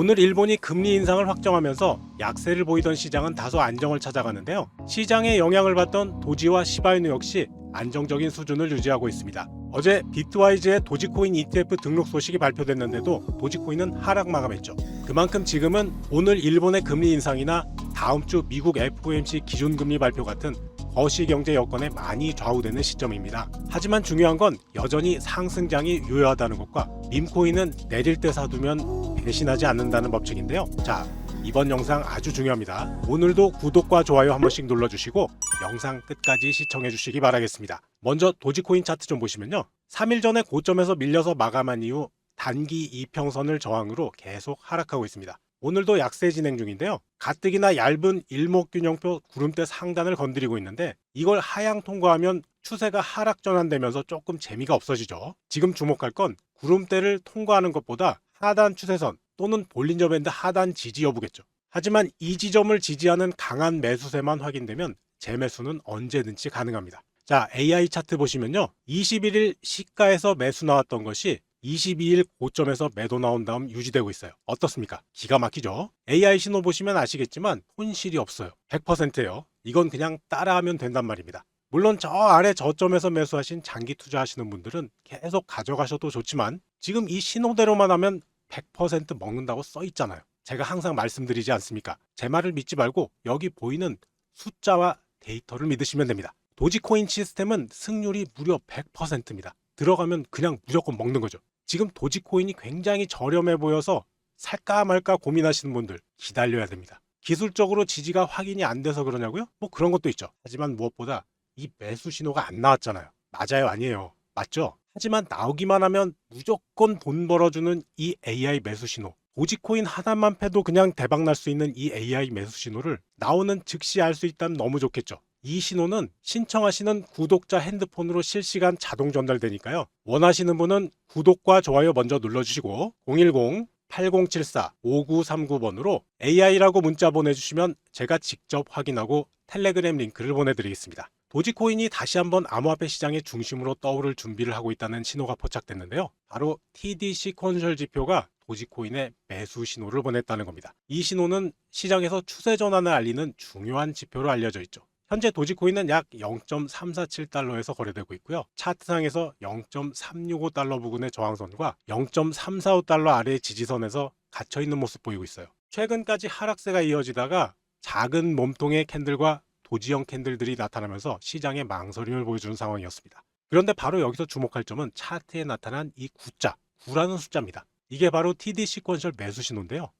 오늘 일본이 금리 인상을 확정하면서 약세를 보이던 시장은 다소 안정을 찾아가는데요. 시장에 영향을 받던 도지와 시바이누 역시 안정적인 수준을 유지하고 있습니다. 어제 비트와이즈의 도지코인 ETF 등록 소식이 발표됐는데도 도지코인은 하락 마감했죠. 그만큼 지금은 오늘 일본의 금리 인상이나 다음 주 미국 FOMC 기준금리 발표 같은 거시 경제 여건에 많이 좌우되는 시점입니다. 하지만 중요한 건 여전히 상승장이 유효하다는 것과 밈코인은 내릴 때 사두면 배신하지 않는다는 법칙인데요. 자, 이번 영상 아주 중요합니다. 오늘도 구독과 좋아요 한 번씩 눌러주시고 영상 끝까지 시청해 주시기 바라겠습니다. 먼저 도지코인 차트 좀 보시면요. 3일 전에 고점에서 밀려서 마감한 이후 단기 이평선을 저항으로 계속 하락하고 있습니다. 오늘도 약세 진행 중인데요. 가뜩이나 얇은 일목균형표 구름대 상단을 건드리고 있는데 이걸 하향 통과하면 추세가 하락 전환되면서 조금 재미가 없어지죠. 지금 주목할 건 구름대를 통과하는 것보다 하단 추세선 또는 볼린저 밴드 하단 지지 여부겠죠. 하지만 이 지점을 지지하는 강한 매수세만 확인되면 재매수는 언제든지 가능합니다. 자, AI 차트 보시면요. 21일 시가에서 매수 나왔던 것이 22일 고점에서 매도 나온 다음 유지되고 있어요. 어떻습니까? 기가 막히죠? AI 신호 보시면 아시겠지만 손실이 없어요. 100%예요. 이건 그냥 따라하면 된단 말입니다. 물론 저 아래 저점에서 매수하신 장기 투자하시는 분들은 계속 가져가셔도 좋지만 지금 이 신호대로만 하면 100% 먹는다고 써 있잖아요. 제가 항상 말씀드리지 않습니까? 제 말을 믿지 말고 여기 보이는 숫자와 데이터를 믿으시면 됩니다. 도지코인 시스템은 승률이 무려 100%입니다. 들어가면 그냥 무조건 먹는 거죠. 지금 도지코인이 굉장히 저렴해 보여서 살까 말까 고민하시는 분들 기다려야 됩니다. 기술적으로 지지가 확인이 안 돼서 그러냐고요? 뭐 그런 것도 있죠. 하지만 무엇보다 이 매수 신호가 안 나왔잖아요. 맞아요, 아니에요. 맞죠? 하지만 나오기만 하면 무조건 돈 벌어주는 이 AI 매수 신호. 도지코인 하나만 패도 그냥 대박 날 수 있는 이 AI 매수 신호를 나오는 즉시 알 수 있다면 너무 좋겠죠. 이 신호는 신청하시는 구독자 핸드폰으로 실시간 자동 전달되니까요. 원하시는 분은 구독과 좋아요 먼저 눌러주시고 010-8074-5939번으로 AI라고 문자 보내주시면 제가 직접 확인하고 텔레그램 링크를 보내드리겠습니다. 도지코인이 다시 한번 암호화폐 시장의 중심으로 떠오를 준비를 하고 있다는 신호가 포착됐는데요. 바로 TDC 컨셜 지표가 도지코인의 매수 신호를 보냈다는 겁니다. 이 신호는 시장에서 추세 전환을 알리는 중요한 지표로 알려져 있죠. 현재 도지코인은 약 0.347달러에서 거래되고 있고요. 차트상에서 0.365달러 부근의 저항선과 0.345달러 아래의 지지선에서 갇혀 있는 모습 보이고 있어요. 최근까지 하락세가 이어지다가 작은 몸통의 캔들과 도지형 캔들들이 나타나면서 시장에 망설임을 보여주는 상황이었습니다. 그런데 바로 여기서 주목할 점은 차트에 나타난 이 구자, 9라는 숫자입니다. 이게 바로 TD 시퀀셜 매수 신호인데요.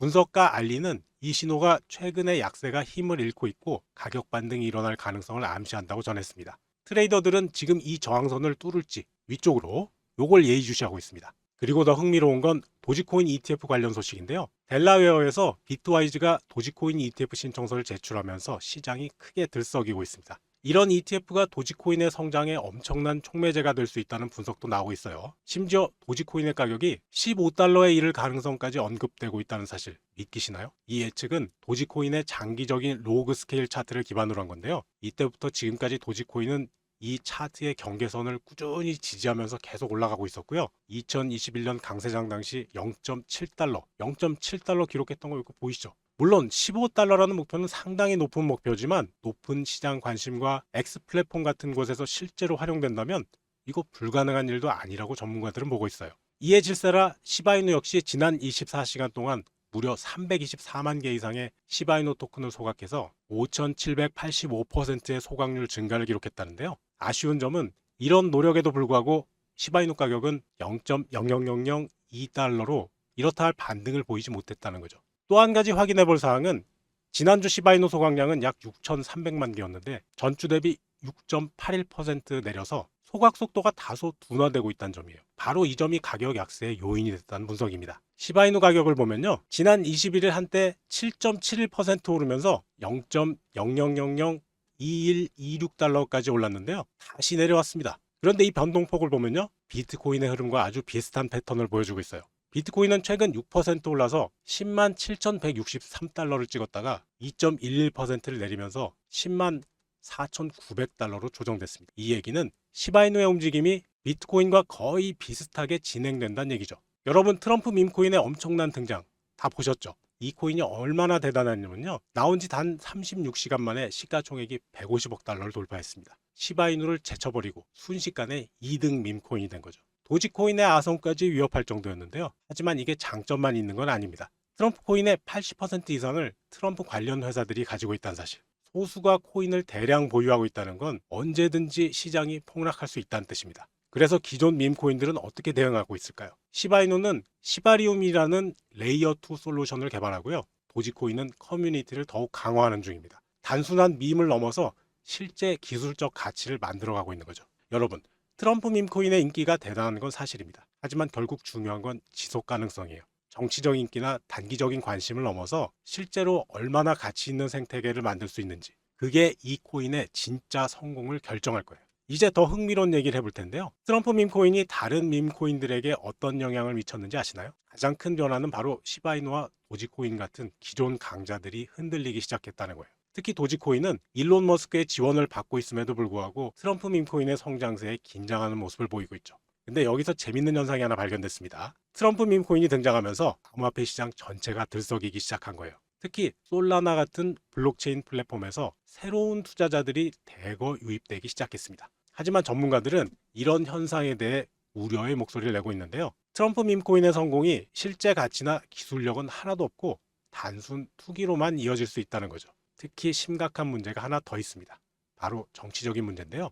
분석가 알리는 이 신호가 최근에 약세가 힘을 잃고 있고 가격 반등이 일어날 가능성을 암시한다고 전했습니다. 트레이더들은 지금 이 저항선을 뚫을지 위쪽으로 요걸 예의주시하고 있습니다. 그리고 더 흥미로운 건 도지코인 ETF 관련 소식인데요. 델라웨어에서 비트와이즈가 도지코인 ETF 신청서를 제출하면서 시장이 크게 들썩이고 있습니다. 이런 ETF가 도지코인의 성장에 엄청난 촉매제가 될 수 있다는 분석도 나오고 있어요. 심지어 도지코인의 가격이 15달러에 이를 가능성까지 언급되고 있다는 사실 믿기시나요? 이 예측은 도지코인의 장기적인 로그 스케일 차트를 기반으로 한 건데요. 이때부터 지금까지 도지코인은 이 차트의 경계선을 꾸준히 지지하면서 계속 올라가고 있었고요. 2021년 강세장 당시 0.7달러, 0.7달러 기록했던 거 이거 보이시죠? 물론 15달러라는 목표는 상당히 높은 목표지만 높은 시장 관심과 X 플랫폼 같은 곳에서 실제로 활용된다면 이거 불가능한 일도 아니라고 전문가들은 보고 있어요. 이에 질세라 시바이누 역시 지난 24시간 동안 무려 324만 개 이상의 시바이누 토큰을 소각해서 5,785%의 소각률 증가를 기록했다는데요. 아쉬운 점은 이런 노력에도 불구하고 시바이누 가격은 0.00002달러로 이렇다 할 반등을 보이지 못했다는 거죠. 또 한 가지 확인해 볼 사항은 지난주 시바이누 소각량은 약 6,300만 개였는데 전주 대비 6.81% 내려서 소각 속도가 다소 둔화되고 있다는 점이에요. 바로 이 점이 가격 약세의 요인이 됐다는 분석입니다. 시바이누 가격을 보면요. 지난 21일 한때 7.71% 오르면서 0.00002126달러까지 올랐는데요. 다시 내려왔습니다. 그런데 이 변동폭을 보면요. 비트코인의 흐름과 아주 비슷한 패턴을 보여주고 있어요. 비트코인은 최근 6% 올라서 10만 7,163달러를 찍었다가 2.11%를 내리면서 10만 4,900달러로 조정됐습니다. 이 얘기는 시바이누의 움직임이 비트코인과 거의 비슷하게 진행된다는 얘기죠. 여러분 트럼프 밈코인의 엄청난 등장 다 보셨죠? 이 코인이 얼마나 대단하냐면요. 나온 지 단 36시간 만에 시가총액이 150억 달러를 돌파했습니다. 시바이누를 제쳐버리고 순식간에 2등 밈코인이 된 거죠. 도지코인의 아성까지 위협할 정도였는데요. 하지만 이게 장점만 있는 건 아닙니다. 트럼프 코인의 80% 이상을 트럼프 관련 회사들이 가지고 있다는 사실. 소수가 코인을 대량 보유하고 있다는 건 언제든지 시장이 폭락할 수 있다는 뜻입니다. 그래서 기존 밈코인들은 어떻게 대응하고 있을까요? 시바이누는 시바리움이라는 레이어 2 솔루션을 개발하고요. 도지코인은 커뮤니티를 더욱 강화하는 중입니다. 단순한 밈을 넘어서 실제 기술적 가치를 만들어가고 있는 거죠. 여러분, 트럼프 밈코인의 인기가 대단한 건 사실입니다. 하지만 결국 중요한 건 지속 가능성이에요. 정치적 인기나 단기적인 관심을 넘어서 실제로 얼마나 가치 있는 생태계를 만들 수 있는지 그게 이 코인의 진짜 성공을 결정할 거예요. 이제 더 흥미로운 얘기를 해볼 텐데요. 트럼프 밈코인이 다른 밈코인들에게 어떤 영향을 미쳤는지 아시나요? 가장 큰 변화는 바로 시바이누와 도지코인 같은 기존 강자들이 흔들리기 시작했다는 거예요. 특히 도지코인은 일론 머스크의 지원을 받고 있음에도 불구하고 트럼프 밈코인의 성장세에 긴장하는 모습을 보이고 있죠. 근데 여기서 재밌는 현상이 하나 발견됐습니다. 트럼프 밈코인이 등장하면서 암호화폐 시장 전체가 들썩이기 시작한 거예요. 특히 솔라나 같은 블록체인 플랫폼에서 새로운 투자자들이 대거 유입되기 시작했습니다. 하지만 전문가들은 이런 현상에 대해 우려의 목소리를 내고 있는데요. 트럼프 밈코인의 성공이 실제 가치나 기술력은 하나도 없고 단순 투기로만 이어질 수 있다는 거죠. 특히 심각한 문제가 하나 더 있습니다. 바로 정치적인 문제인데요.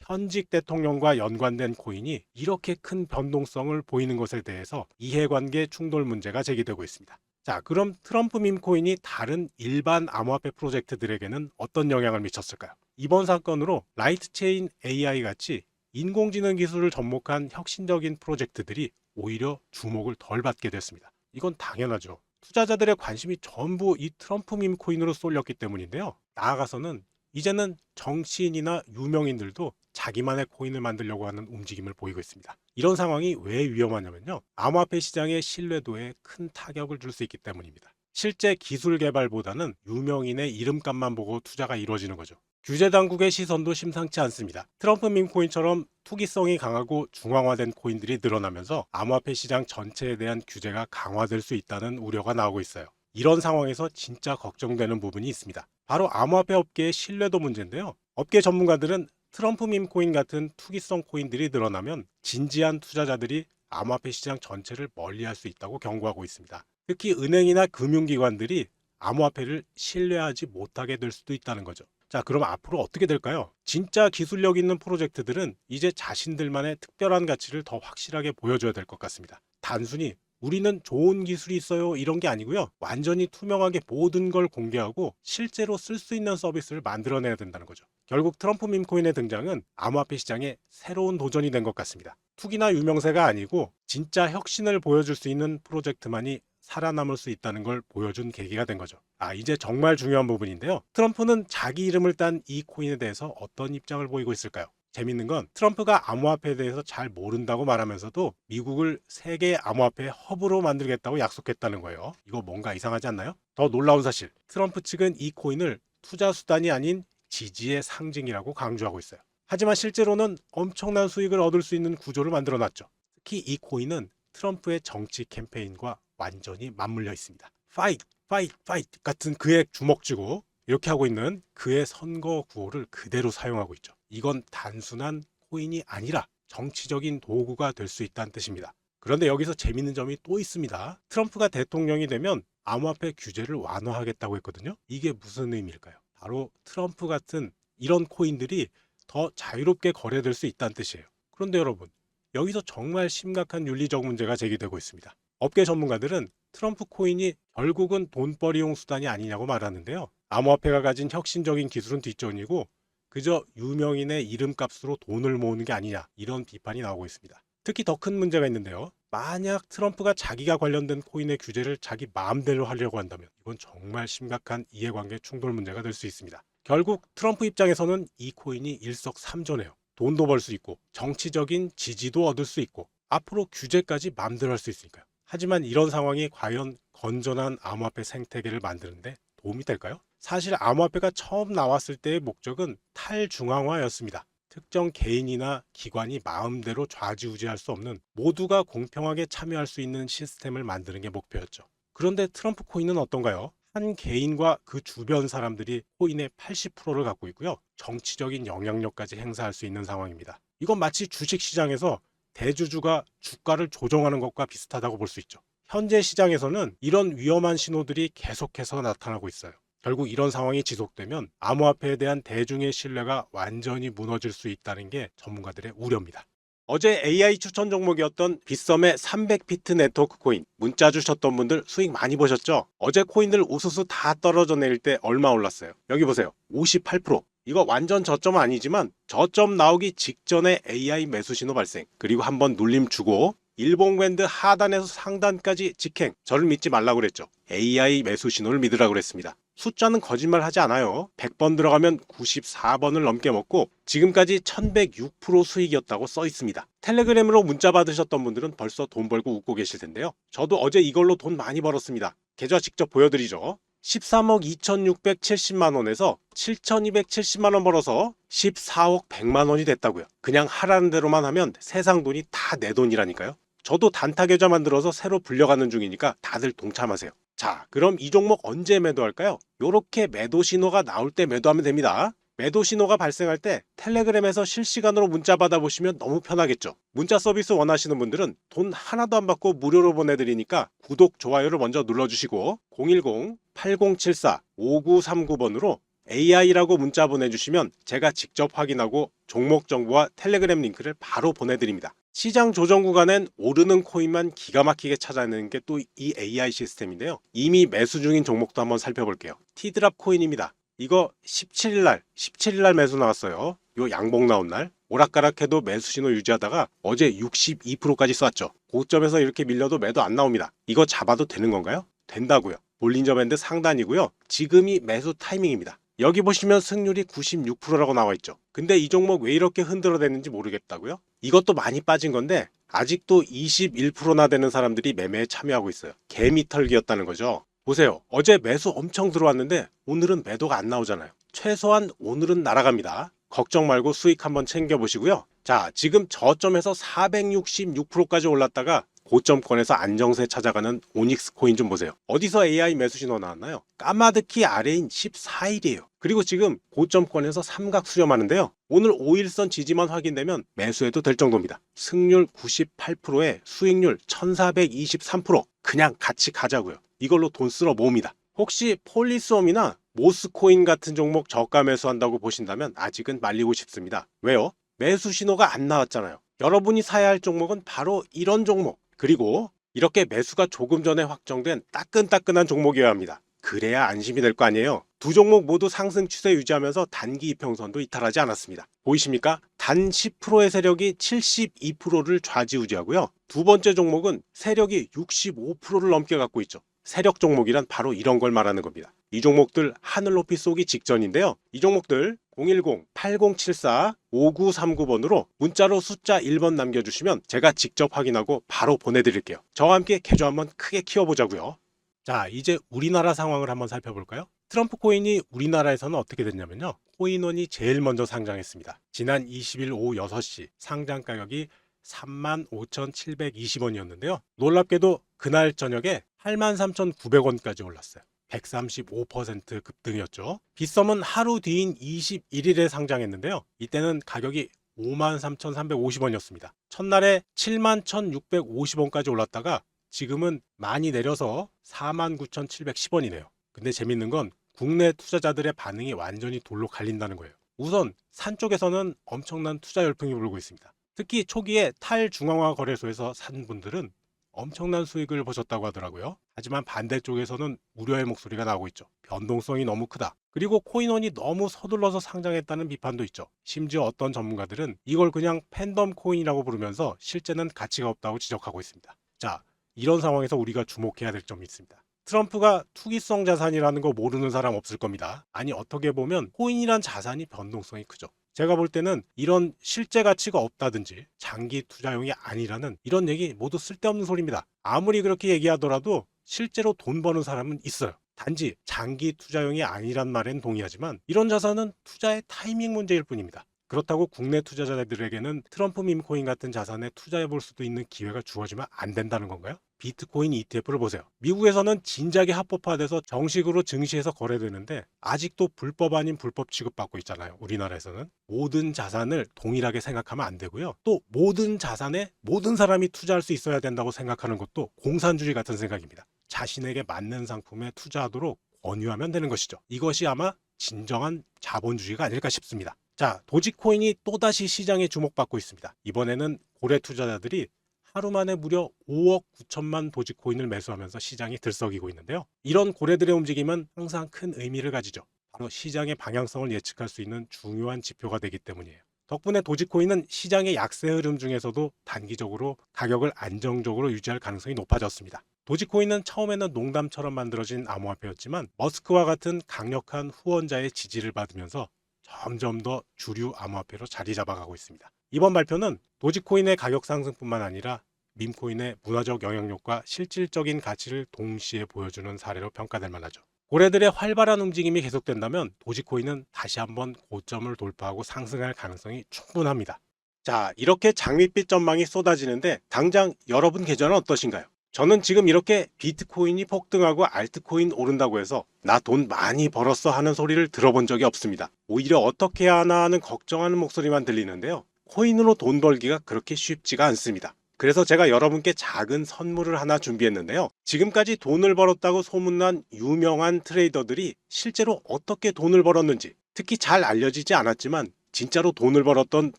현직 대통령과 연관된 코인이 이렇게 큰 변동성을 보이는 것에 대해서 이해관계 충돌 문제가 제기되고 있습니다. 자, 그럼 트럼프 밈코인이 다른 일반 암호화폐 프로젝트들에게는 어떤 영향을 미쳤을까요? 이번 사건으로 라이트체인 AI 같이 인공지능 기술을 접목한 혁신적인 프로젝트들이 오히려 주목을 덜 받게 됐습니다. 이건 당연하죠. 투자자들의 관심이 전부 이 트럼프 밈 코인으로 쏠렸기 때문인데요. 나아가서는 이제는 정치인이나 유명인들도 자기만의 코인을 만들려고 하는 움직임을 보이고 있습니다. 이런 상황이 왜 위험하냐면요. 암호화폐 시장의 신뢰도에 큰 타격을 줄 수 있기 때문입니다. 실제 기술 개발보다는 유명인의 이름값만 보고 투자가 이루어지는 거죠. 규제 당국의 시선도 심상치 않습니다. 트럼프 밈코인처럼 투기성이 강하고 중앙화된 코인들이 늘어나면서 암호화폐 시장 전체에 대한 규제가 강화될 수 있다는 우려가 나오고 있어요. 이런 상황에서 진짜 걱정되는 부분이 있습니다. 바로 암호화폐 업계의 신뢰도 문제인데요. 업계 전문가들은 트럼프 밈코인 같은 투기성 코인들이 늘어나면 진지한 투자자들이 암호화폐 시장 전체를 멀리할 수 있다고 경고하고 있습니다. 특히 은행이나 금융기관들이 암호화폐를 신뢰하지 못하게 될 수도 있다는 거죠. 자, 그럼 앞으로 어떻게 될까요? 진짜 기술력 있는 프로젝트들은 이제 자신들만의 특별한 가치를 더 확실하게 보여줘야 될 것 같습니다. 단순히 우리는 좋은 기술이 있어요 이런 게 아니고요. 완전히 투명하게 모든 걸 공개하고 실제로 쓸 수 있는 서비스를 만들어내야 된다는 거죠. 결국 트럼프 밈코인의 등장은 암호화폐 시장에 새로운 도전이 된 것 같습니다. 투기나 유명세가 아니고 진짜 혁신을 보여줄 수 있는 프로젝트만이 살아남을 수 있다는 걸 보여준 계기가 된 거죠. 아, 이제 정말 중요한 부분인데요. 트럼프는 자기 이름을 딴 이 코인에 대해서 어떤 입장을 보이고 있을까요? 재밌는 건 트럼프가 암호화폐에 대해서 잘 모른다고 말하면서도 미국을 세계 암호화폐 허브로 만들겠다고 약속했다는 거예요. 이거 뭔가 이상하지 않나요? 더 놀라운 사실, 트럼프 측은 이 코인을 투자 수단이 아닌 지지의 상징이라고 강조하고 있어요. 하지만 실제로는 엄청난 수익을 얻을 수 있는 구조를 만들어 놨죠. 특히 이 코인은 트럼프의 정치 캠페인과 완전히 맞물려 있습니다. 파이트, 파이트, 파이트 같은 그의 주먹쥐고 이렇게 하고 있는 그의 선거 구호를 그대로 사용하고 있죠. 이건 단순한 코인이 아니라 정치적인 도구가 될 수 있다는 뜻입니다. 그런데 여기서 재밌는 점이 또 있습니다. 트럼프가 대통령이 되면 암호화폐 규제를 완화하겠다고 했거든요. 이게 무슨 의미일까요? 바로 트럼프 같은 이런 코인들이 더 자유롭게 거래될 수 있다는 뜻이에요. 그런데 여러분, 여기서 정말 심각한 윤리적 문제가 제기되고 있습니다. 업계 전문가들은 트럼프 코인이 결국은 돈벌이용 수단이 아니냐고 말하는데요. 암호화폐가 가진 혁신적인 기술은 뒷전이고 그저 유명인의 이름값으로 돈을 모으는 게 아니냐 이런 비판이 나오고 있습니다. 특히 더 큰 문제가 있는데요. 만약 트럼프가 자기가 관련된 코인의 규제를 자기 마음대로 하려고 한다면 이건 정말 심각한 이해관계 충돌 문제가 될 수 있습니다. 결국 트럼프 입장에서는 이 코인이 일석삼조네요. 돈도 벌 수 있고 정치적인 지지도 얻을 수 있고 앞으로 규제까지 마음대로 할 수 있으니까요. 하지만 이런 상황이 과연 건전한 암호화폐 생태계를 만드는데 도움이 될까요? 사실 암호화폐가 처음 나왔을 때의 목적은 탈중앙화였습니다. 특정 개인이나 기관이 마음대로 좌지우지할 수 없는 모두가 공평하게 참여할 수 있는 시스템을 만드는 게 목표였죠. 그런데 트럼프 코인은 어떤가요? 한 개인과 그 주변 사람들이 코인의 80%를 갖고 있고요. 정치적인 영향력까지 행사할 수 있는 상황입니다. 이건 마치 주식 시장에서 대주주가 주가를 조정하는 것과 비슷하다고 볼 수 있죠. 현재 시장에서는 이런 위험한 신호들이 계속해서 나타나고 있어요. 결국 이런 상황이 지속되면 암호화폐에 대한 대중의 신뢰가 완전히 무너질 수 있다는 게 전문가들의 우려입니다. 어제 AI 추천 종목이었던 빗썸의 300피트 네트워크 코인 문자 주셨던 분들 수익 많이 보셨죠? 어제 코인들 우수수 다 떨어져 내릴 때 얼마 올랐어요? 여기 보세요. 58%. 이거 완전 저점 아니지만 저점 나오기 직전에 AI 매수 신호 발생. 그리고 한번 눌림 주고 일본 밴드 하단에서 상단까지 직행. 저를 믿지 말라고 그랬죠. AI 매수 신호를 믿으라고 그랬습니다. 숫자는 거짓말 하지 않아요. 100번 들어가면 94번을 넘게 먹고 지금까지 1106% 수익이었다고 써 있습니다. 텔레그램으로 문자 받으셨던 분들은 벌써 돈 벌고 웃고 계실 텐데요. 저도 어제 이걸로 돈 많이 벌었습니다. 계좌 직접 보여드리죠. 13억 2,670만 원에서 7,270만 원 벌어서 14억 100만 원이 됐다고요. 그냥 하라는 대로만 하면 세상 돈이 다 내 돈이라니까요. 저도 단타 계좌 만들어서 새로 불려가는 중이니까 다들 동참하세요. 자, 그럼 이 종목 언제 매도할까요? 요렇게 매도 신호가 나올 때 매도하면 됩니다. 매도 신호가 발생할 때 텔레그램에서 실시간으로 문자 받아보시면 너무 편하겠죠. 문자 서비스 원하시는 분들은 돈 하나도 안 받고 무료로 보내드리니까 구독, 좋아요를 먼저 눌러주시고 010-8074-5939번으로 AI라고 문자 보내주시면 제가 직접 확인하고 종목 정보와 텔레그램 링크를 바로 보내드립니다. 시장 조정 구간엔 오르는 코인만 기가 막히게 찾아내는 게 또 이 AI 시스템인데요. 이미 매수 중인 종목도 한번 살펴볼게요. 티드랍 코인입니다. 이거 17일날, 17일날 매수 나왔어요. 요 양봉 나온 날. 오락가락해도 매수 신호 유지하다가 어제 62%까지 쐈죠. 고점에서 이렇게 밀려도 매도 안 나옵니다. 이거 잡아도 되는 건가요? 된다고요. 볼린저 밴드 상단이고요. 지금이 매수 타이밍입니다. 여기 보시면 승률이 96%라고 나와 있죠. 근데 이 종목 왜 이렇게 흔들어댔는지 모르겠다고요? 이것도 많이 빠진 건데 아직도 21%나 되는 사람들이 매매에 참여하고 있어요. 개미털기였다는 거죠. 보세요. 어제 매수 엄청 들어왔는데 오늘은 매도가 안 나오잖아요. 최소한 오늘은 날아갑니다. 걱정 말고 수익 한번 챙겨보시고요. 자, 지금 저점에서 466%까지 올랐다가 고점권에서 안정세 찾아가는 오닉스 코인 좀 보세요. 어디서 AI 매수 신호 나왔나요? 까마득히 아래인 14일이에요. 그리고 지금 고점권에서 삼각 수렴하는데요. 오늘 5일선 지지만 확인되면 매수해도 될 정도입니다. 승률 98%에 수익률 1423% 그냥 같이 가자고요. 이걸로 돈 쓸어 모읍니다. 혹시 폴리스홈이나 모스코인 같은 종목 저가 매수한다고 보신다면 아직은 말리고 싶습니다. 왜요? 매수 신호가 안 나왔잖아요. 여러분이 사야 할 종목은 바로 이런 종목. 그리고 이렇게 매수가 조금 전에 확정된 따끈따끈한 종목이어야 합니다. 그래야 안심이 될 거 아니에요. 두 종목 모두 상승 추세 유지하면서 단기 이평선도 이탈하지 않았습니다. 보이십니까? 단 10%의 세력이 72%를 좌지우지하고요. 두 번째 종목은 세력이 65%를 넘게 갖고 있죠. 세력 종목이란 바로 이런 걸 말하는 겁니다. 이 종목들 하늘 높이 쏘기 직전인데요. 이 종목들 010-8074-5939번으로 문자로 숫자 1번 남겨주시면 제가 직접 확인하고 바로 보내드릴게요. 저와 함께 개조 한번 크게 키워보자고요. 자, 이제 우리나라 상황을 한번 살펴볼까요? 트럼프 코인이 우리나라에서는 어떻게 됐냐면요. 코인원이 제일 먼저 상장했습니다. 지난 20일 오후 6시 상장 가격이 35,720원이었는데요. 놀랍게도 그날 저녁에 83,900원까지 올랐어요. 135% 급등이었죠. 빗썸은 하루 뒤인 21일에 상장했는데요. 이때는 가격이 53,350원이었습니다. 첫날에 71,650원까지 올랐다가 지금은 많이 내려서 49,710원이네요. 근데 재밌는 건 국내 투자자들의 반응이 완전히 돌로 갈린다는 거예요. 우선 산 쪽에서는 엄청난 투자 열풍이 불고 있습니다. 특히 초기에 탈중앙화 거래소에서 산 분들은 엄청난 수익을 보셨다고 하더라고요. 하지만 반대쪽에서는 우려의 목소리가 나오고 있죠. 변동성이 너무 크다. 그리고 코인원이 너무 서둘러서 상장했다는 비판도 있죠. 심지어 어떤 전문가들은 이걸 그냥 팬덤 코인이라고 부르면서 실제는 가치가 없다고 지적하고 있습니다. 자, 이런 상황에서 우리가 주목해야 될 점이 있습니다. 트럼프가 투기성 자산이라는 거 모르는 사람 없을 겁니다. 아니 어떻게 보면 코인이란 자산이 변동성이 크죠. 제가 볼 때는 이런 실제 가치가 없다든지 장기 투자용이 아니라는 이런 얘기 모두 쓸데없는 소리입니다. 아무리 그렇게 얘기하더라도 실제로 돈 버는 사람은 있어요. 단지 장기 투자용이 아니란 말엔 동의하지만 이런 자산은 투자의 타이밍 문제일 뿐입니다. 그렇다고 국내 투자자들에게는 트럼프 밈코인 같은 자산에 투자해 볼 수도 있는 기회가 주어지면 안 된다는 건가요? 비트코인 ETF를 보세요. 미국에서는 진작에 합법화돼서 정식으로 증시에서 거래되는데 아직도 불법 아닌 불법 취급받고 있잖아요. 우리나라에서는 모든 자산을 동일하게 생각하면 안 되고요. 또 모든 자산에 모든 사람이 투자할 수 있어야 된다고 생각하는 것도 공산주의 같은 생각입니다. 자신에게 맞는 상품에 투자하도록 권유하면 되는 것이죠. 이것이 아마 진정한 자본주의가 아닐까 싶습니다. 자, 도지코인이 또다시 시장에 주목받고 있습니다. 이번에는 고래 투자자들이 하루 만에 무려 5억 9천만 도지코인을 매수하면서 시장이 들썩이고 있는데요. 이런 고래들의 움직임은 항상 큰 의미를 가지죠. 바로 시장의 방향성을 예측할 수 있는 중요한 지표가 되기 때문이에요. 덕분에 도지코인은 시장의 약세 흐름 중에서도 단기적으로 가격을 안정적으로 유지할 가능성이 높아졌습니다. 도지코인은 처음에는 농담처럼 만들어진 암호화폐였지만 머스크와 같은 강력한 후원자의 지지를 받으면서 점점 더 주류 암호화폐로 자리 잡아가고 있습니다. 이번 발표는 도지코인의 가격 상승뿐만 아니라 밈코인의 문화적 영향력과 실질적인 가치를 동시에 보여주는 사례로 평가될 만하죠. 고래들의 활발한 움직임이 계속된다면 도지코인은 다시 한번 고점을 돌파하고 상승할 가능성이 충분합니다. 자, 이렇게 장밋빛 전망이 쏟아지는데 당장 여러분 계좌는 어떠신가요? 저는 지금 이렇게 비트코인이 폭등하고 알트코인 오른다고 해서 나 돈 많이 벌었어 하는 소리를 들어본 적이 없습니다. 오히려 어떻게 하나 하는 걱정하는 목소리만 들리는데요. 코인으로 돈 벌기가 그렇게 쉽지가 않습니다. 그래서 제가 여러분께 작은 선물을 하나 준비했는데요. 지금까지 돈을 벌었다고 소문난 유명한 트레이더들이 실제로 어떻게 돈을 벌었는지 특히 잘 알려지지 않았지만 진짜로 돈을 벌었던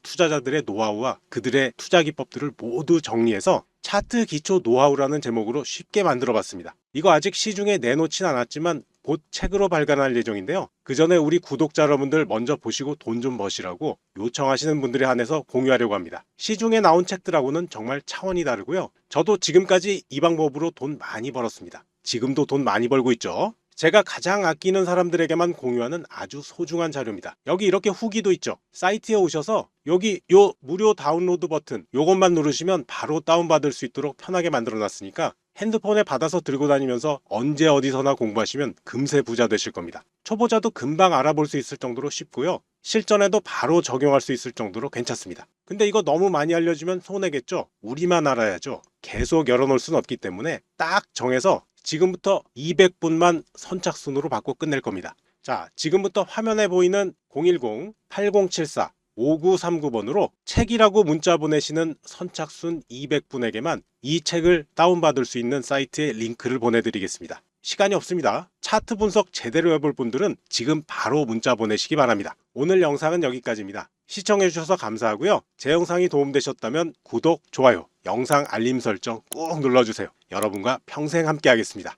투자자들의 노하우와 그들의 투자 기법들을 모두 정리해서 차트 기초 노하우라는 제목으로 쉽게 만들어 봤습니다. 이거 아직 시중에 내놓진 않았지만 곧 책으로 발간할 예정인데요. 그 전에 우리 구독자 여러분들 먼저 보시고 돈 좀 버시라고 요청하시는 분들에 한해서 공유하려고 합니다. 시중에 나온 책들하고는 정말 차원이 다르고요. 저도 지금까지 이 방법으로 돈 많이 벌었습니다. 지금도 돈 많이 벌고 있죠. 제가 가장 아끼는 사람들에게만 공유하는 아주 소중한 자료입니다. 여기 이렇게 후기도 있죠. 사이트에 오셔서 여기 요 무료 다운로드 버튼 요것만 누르시면 바로 다운받을 수 있도록 편하게 만들어 놨으니까 핸드폰에 받아서 들고 다니면서 언제 어디서나 공부하시면 금세 부자 되실 겁니다. 초보자도 금방 알아볼 수 있을 정도로 쉽고요. 실전에도 바로 적용할 수 있을 정도로 괜찮습니다. 근데 이거 너무 많이 알려주면 손해겠죠? 우리만 알아야죠. 계속 열어놓을 순 없기 때문에 딱 정해서 지금부터 200분만 선착순으로 받고 끝낼 겁니다. 자, 지금부터 화면에 보이는 010-8074 5939번으로 책이라고 문자 보내시는 선착순 200분에게만 이 책을 다운받을 수 있는 사이트에 링크를 보내드리겠습니다. 시간이 없습니다. 차트 분석 제대로 해볼 분들은 지금 바로 문자 보내시기 바랍니다. 오늘 영상은 여기까지입니다. 시청해주셔서 감사하고요. 제 영상이 도움되셨다면 구독, 좋아요, 영상 알림 설정 꾹 눌러주세요. 여러분과 평생 함께 하겠습니다.